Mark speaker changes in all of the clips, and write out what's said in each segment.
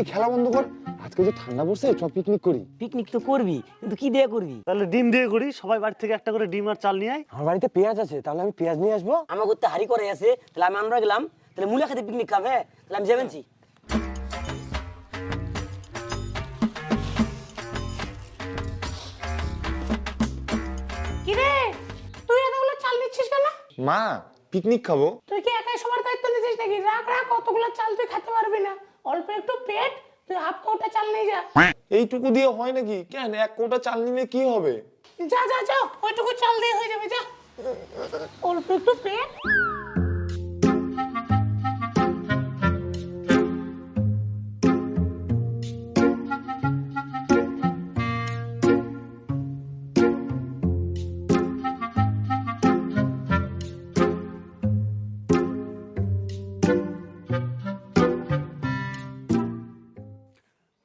Speaker 1: এই খেলা বন্ধ কর। আজকে যে ঠান্ডা পড়ছে চ পিকনিক করি।
Speaker 2: পিকনিক তো করবি কিন্তু কি দিয়ে করবি?
Speaker 3: তাহলে ডিম দিয়ে করি সবাই বাড়ি থেকে একটা করে ডিম আর চাল নিয়ে আয়।
Speaker 1: আমার বাড়িতে পেঁয়াজ আছে তাহলে আমি পেঁয়াজ নিয়ে আসব।
Speaker 2: আমার করতে হাড়ি করে আছে তাহলে আমি আমরা গেলাম তাহলে মুলা খেতে পিকনিক খাবে তাহলে আমি যাবেনছি
Speaker 4: কিরে তুই এতগুলো চাল নিচ্ছিস কেন?
Speaker 1: মা পিকনিক খাব।
Speaker 4: তুই কি একাই সবার দায়িত্ব নিচ্ছিস নাকি? রাখ রাখ কতগুলো চাল তুই খেতে পারবি না। অল্প একটু পেট তুই হাফ কৌটা চাল নিয়ে যা।
Speaker 1: এইটুকু দিয়ে হয় নাকি? কেন? এক কোটা চাল নিলে কি হবে?
Speaker 4: যা যা যা ওইটুকু চাল দিয়ে হয়ে যাবে যা। অল্প একটু পেট।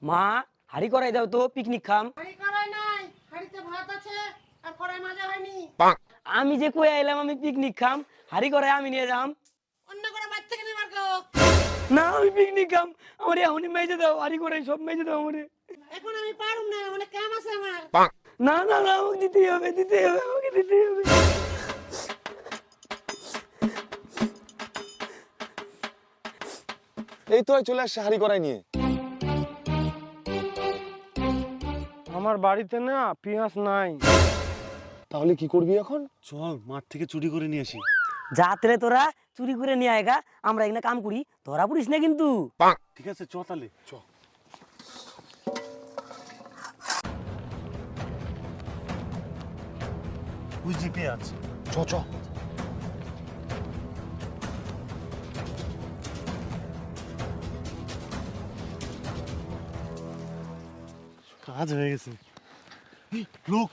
Speaker 2: মা হাড়ি করাই দাও তো পিকনিক খাম।
Speaker 4: হাড়ি করাই নাই হাড়িতে ভাত আছে আর কড়াই মাজা হয়নি।
Speaker 2: আমি যে কই আইলাম আমি পিকনিক খাম। হাড়ি করে আমি নিয়ে যাম।
Speaker 4: অন্য করে বাদ থেকে নিবার গো।
Speaker 2: না আমি পিকনিক খাম। আমার এখনই মেজে দাও হাড়ি করে সব মেজে দাও আমারে।
Speaker 4: এখন আমি পারুম না অনেক কাম আছে আমার।
Speaker 2: না না না আমাকে দিতেই হবে দিতেই হবে আমাকে দিতেই হবে।
Speaker 1: এই তো চলে আসছে হাড়ি করাই নিয়ে।
Speaker 3: আমার বাড়িতে না পেঁয়াজ নাই।
Speaker 1: তাহলে কি করবি এখন?
Speaker 3: চল মাঠ থেকে চুরি করে নিয়ে আসি।
Speaker 2: যা তেলে তোরা চুরি করে নিয়ে আয়গা আমরা এখানে কাম করি। ধরা পড়িস না কিন্তু।
Speaker 3: ঠিক আছে চ তাহলে। চ। বুঝছি পেঁয়াজ।
Speaker 1: চ চ।
Speaker 3: কাজ হয়ে গেছে লোক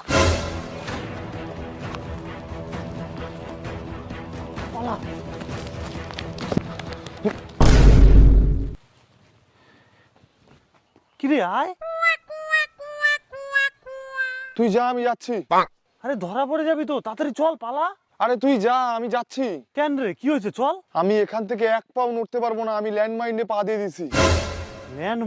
Speaker 3: কিরে আয়।
Speaker 1: তুই যা আমি যাচ্ছি।
Speaker 3: আরে ধরা পড়ে যাবি তো তাড়াতাড়ি চল পালা।
Speaker 1: আরে তুই যা আমি যাচ্ছি।
Speaker 3: কেন রে কি হয়েছে চল।
Speaker 1: আমি এখান থেকে এক পাও নড়তে পারব না আমি ল্যান্ডমাইনে পা দিয়ে দিছি।
Speaker 3: ল্যান্ড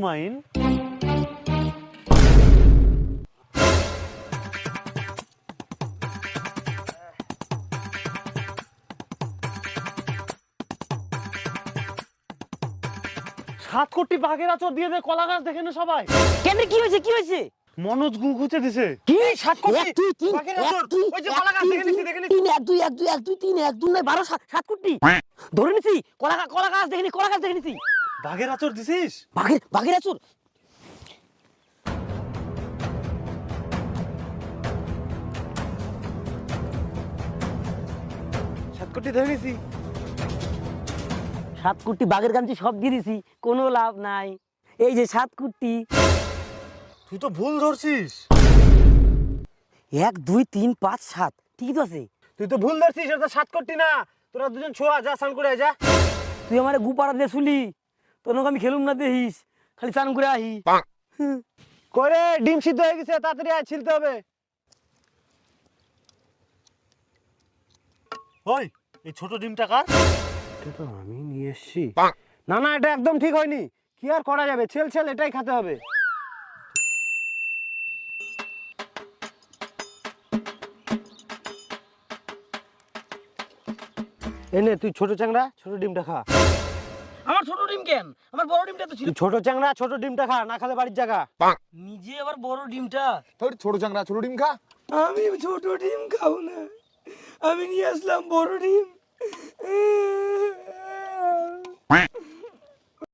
Speaker 3: সাত কোটি বাঘের আচর দিয়ে দে কলা গাছ দেখে নে সবাই?
Speaker 2: কেন কি হয়েছে? কি হয়েছে?
Speaker 3: মনোজ গু খুঁজে দিছে।
Speaker 2: কি? সাত কোটি দুই তিন
Speaker 3: ওই যে কলা গাছ দেখে দেখে।
Speaker 2: তিন এক দুই এক দুই এক দুই তিন এক দুই নয় বারো সাত কোটি। ধরে নিছি কলা কলা গাছ দেখে কলা গাছ দেখে নিছি।
Speaker 3: বাঘের আচর দিছিস?
Speaker 2: বাঘের বাঘের আচুর।
Speaker 3: সাত কোটি ধরে নিছি।
Speaker 2: সাত কোটি বাঘের গামছি সব দিয়ে দিছি কোনো লাভ নাই। এই যে সাত কোটি
Speaker 3: তুই তো ভুল ধরছিস।
Speaker 2: এক দুই তিন পাঁচ সাত ঠিকই তো আছে।
Speaker 3: তুই তো ভুল ধরছিস এটা তো সাত কোটি না। তোরা দুজন ছোয়া যা স্নান করে আয়, যা।
Speaker 2: তুই আমার গুপাড়া দিয়ে শুলি তোর আমি খেলুম না দেখিস। খালি চান করে আহি।
Speaker 3: করে ডিম সিদ্ধ হয়ে গেছে তাড়াতাড়ি আয় ছিলতে হবে। ওই এই ছোট ডিমটা কার? এটা তো আমি নিয়ে এসেছি। না না এটা একদম ঠিক হয়নি। কি আর করা যাবে? ছেল ছেল এটাই খেতে হবে। এনে তুই ছোট চ্যাংড়া ছোট ডিমটা খা।
Speaker 2: আমার ছোট ডিম কেন? আমার বড় ডিমটা তো ছিল।
Speaker 3: ছোট চ্যাংড়া ছোট ডিমটা খা না খেলে বাড়ির জায়গা।
Speaker 2: নিজে আবার বড় ডিমটা।
Speaker 1: তোর ছোট চাংরা ছোট ডিম খা।
Speaker 2: আমি ছোট ডিম খাব না। আমি নিয়ে আসলাম বড় ডিম। Quack.